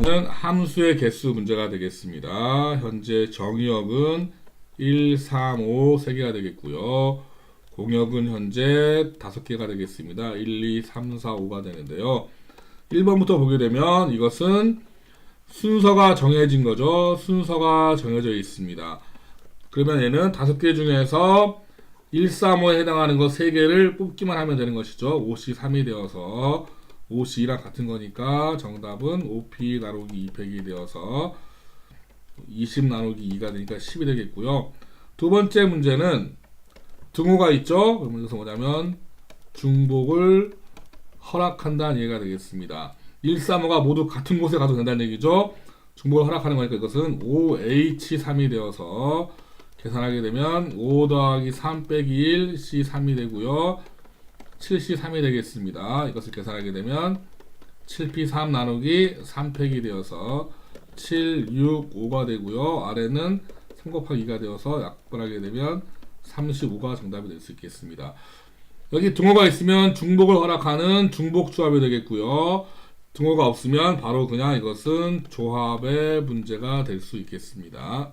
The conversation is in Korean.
는 함수의 개수 문제가 되겠습니다. 현재 정의역은 1, 3, 5 3개가 되겠고요. 공역은 현재 5개가 되겠습니다. 1, 2, 3, 4, 5가 되는데요. 1번부터 보게 되면 이것은 순서가 정해진 거죠. 순서가 정해져 있습니다. 그러면 얘는 5개 중에서 1, 3, 5에 해당하는 거 3개를 뽑기만 하면 되는 것이죠. 5시 3이 되어서 5C랑 같은 거니까 정답은 5P 나누기 2팩이 되어서 20 나누기 2가 되니까 10이 되겠고요. 두 번째 문제는 등호가 있죠. 여기서 뭐냐면 중복을 허락한다는 얘기가 되겠습니다. 1, 3, 5가 모두 같은 곳에 가도 된다는 얘기죠. 중복을 허락하는 거니까 이것은 5H3이 되어서 계산하게 되면 5 더하기 3 빼기 1 C3이 되고요. 7C3이 되겠습니다. 이것을 계산하게 되면 7P3 나누기 3팩이 되어서 7, 6, 5가 되고요. 아래는 3 곱하기 2가 되어서 약분하게 되면 35가 정답이 될 수 있겠습니다. 여기 등호가 있으면 중복을 허락하는 중복 조합이 되겠고요. 등호가 없으면 바로 그냥 이것은 조합의 문제가 될 수 있겠습니다.